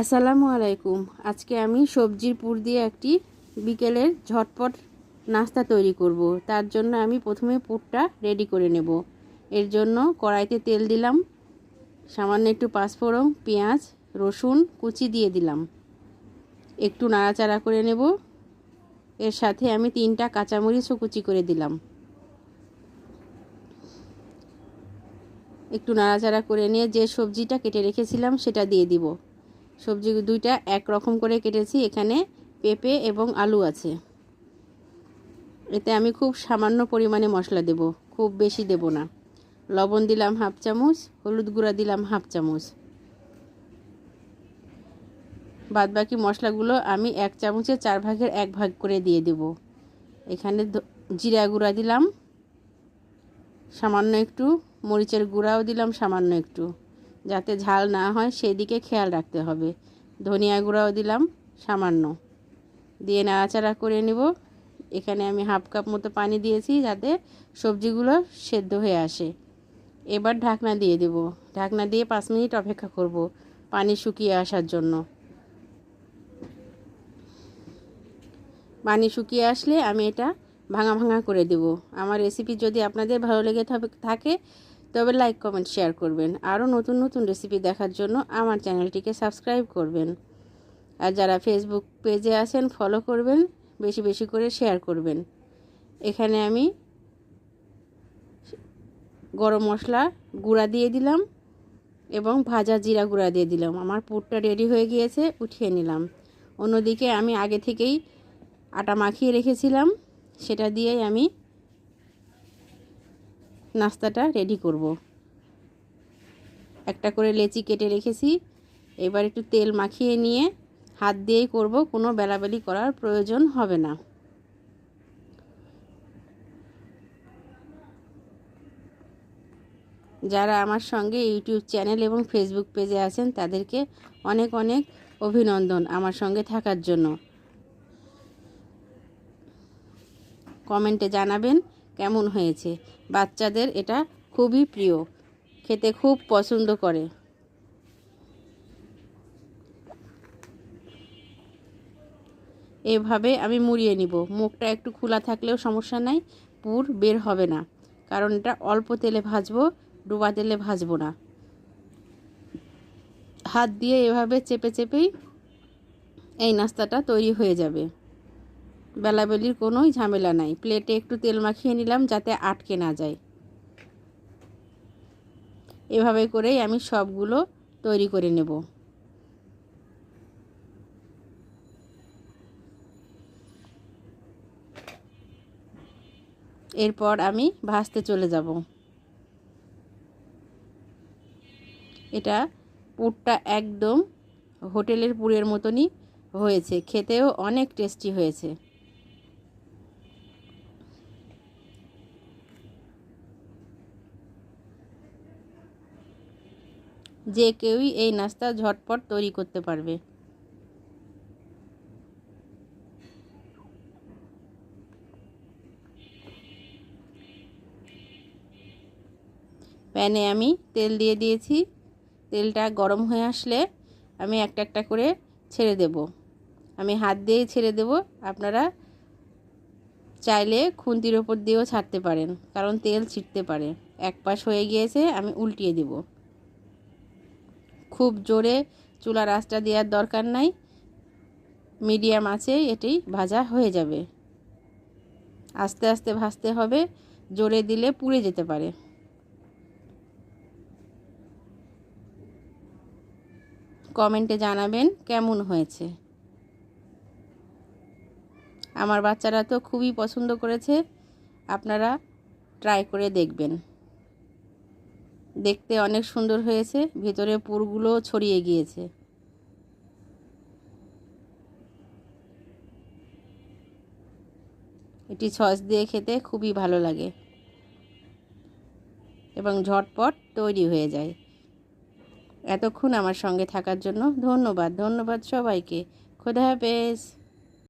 আসসালামু আলাইকুম। আজকে আমি সবজির পুর দিয়ে একটি বিকেলের ঝটপট নাস্তা তৈরি করব। তার জন্য আমি প্রথমে পুরটা রেডি করে নেব। এর জন্য কড়াইতে তেল দিলাম, সামান্য একটু পাঁচফোড়ন, পেঁয়াজ, রসুন কুচি দিয়ে দিলাম। একটু নাড়াচাড়া করে নেব। এর সাথে আমি তিনটা কাঁচামরিচও কুচি করে দিলাম। একটু নাড়াচাড়া করে নিয়ে যে সবজিটা কেটে রেখেছিলাম সেটা দিয়ে দিব। সবজি দুইটা এক রকম করে কেটেছি। এখানে পেঁপে এবং আলু আছে। এতে আমি খুব সামান্য পরিমাণে মশলা দেব। খুব বেশি দেব না। লবণ দিলাম হাফ চামচ, হলুদ গুঁড়া দিলাম হাফ চামচ। বাদবাকি মশলাগুলো আমি এক চামচে চার ভাগের এক ভাগ করে দিয়ে দেব। এখানে জিরা গুঁড়া দিলাম। সামান্য একটু, মরিচের গুঁড়াও দিলাম সামান্য একটু। যাতে ঝাল না হয় সেদিকে খেয়াল রাখতে হবে। ধনিয়া গুঁড়াও দিলাম, সামান্য। দিয়ে নাড়াচাড়া করে নেব। এখানে আমি হাফ কাপ মতো পানি দিয়েছি যাতে সবজিগুলো সেদ্ধ হয়ে আসে। এবার ঢাকনা দিয়ে দেব। ঢাকনা দিয়ে পাঁচ মিনিট অপেক্ষা করব পানি শুকিয়ে আসার জন্য। পানি শুকিয়ে আসলে আমি এটা ভাঙা ভাঙা করে দেব। আমার রেসিপি যদি আপনাদের ভালো লেগে থাকে তবে লাইক কমেন্ট শেয়ার করবেন। আরও নতুন নতুন রেসিপি দেখার জন্য আমার চ্যানেলটিকে সাবস্ক্রাইব করবেন। আর যারা ফেসবুক পেজে আছেন ফলো করবেন, বেশি বেশি করে শেয়ার করবেন। এখানে আমি গরম মশলা গুঁড়া দিয়ে দিলাম এবং ভাজা জিরা গুঁড়া দিয়ে দিলাম। আমার পুরটা রেডি হয়ে গিয়েছে, উঠিয়ে নিলাম। অন্যদিকে আমি আগে থেকেই আটা মাখিয়ে রেখেছিলাম। সেটা দিয়েই আমি নাস্তাটা রেডি করব। একটা করে লেচি কেটে রেখেছি। এবার একটু তেল মাখিয়ে নিয়ে হাত দিয়েই করব, কোনো বেলাবেলি করার প্রয়োজন হবে না। যারা আমার সঙ্গে ইউটিউব চ্যানেল এবং ফেসবুক পেজে আছেন, তাদেরকে অনেক অনেক অভিনন্দন আমার সঙ্গে থাকার জন্য। কমেন্টে জানাবেন কেমন হয়েছে। বাচ্চাদের এটা খুবই প্রিয়। খেতে খুব পছন্দ করে। এভাবে আমি মুড়িয়ে নিব। মুখটা একটু খোলা থাকলেও সমস্যা নাই, পুর বের হবে না। কারণ এটা অল্প তেলে ভাজবো, ডুবা তেলে ভাজবো না। হাত দিয়ে এভাবে চেপে চেপেই এই নাস্তাটা তৈরি হয়ে যাবে। বেলাবেলির কোনোই ঝামেলা নাই। প্লেটে একটু তেল মাখিয়ে নিলাম যাতে আটকে না যায়। এভাবে করেই আমি সবগুলো তৈরি করে নেব। এরপর আমি ভাজতে চলে যাব। এটা পুরটা একদম হোটেলের পুরের মতনই হয়েছে। খেতেও অনেক টেস্টি হয়েছে। যে কেউই এই নাস্তা ঝটপট তৈরি করতে পারবে। প্যানে আমি তেল দিয়ে দিয়েছি। তেলটা গরম হয়ে আসলে আমি একটা একটা করে ছেড়ে দেব। আমি হাত দিয়েই ছেড়ে দেব। আপনারা চাইলে খুন্তির ওপর দিয়েও ছাড়তে পারেন, কারণ তেল ছিটতে পারে। এক পাশ হয়ে গিয়েছে, আমি উল্টিয়ে দেবো। খুব জোরে চুলার আঁচটা দেওয়ার দরকার নাই। মিডিয়াম আছে, এটি ভাজা হয়ে যাবে। আস্তে আস্তে ভাজতে হবে, জোরে দিলে পুড়ে যেতে পারে। কমেন্টে জানাবেন কেমন হয়েছে। আমার বাচ্চারা তো খুবই পছন্দ করেছে, আপনারা ট্রাই করে দেখবেন। দেখতে অনেক সুন্দর হয়েছে। ভেতরে পুরগুলো ছড়িয়ে গিয়েছে। এটি সস দিয়ে খেতে খুবই ভালো লাগে। এবং ঝটপট তৈরি হয়ে যায়। এতক্ষণ আমার সঙ্গে থাকার জন্য ধন্যবাদ। ধন্যবাদ সবাইকে। খোদা হাফেজ।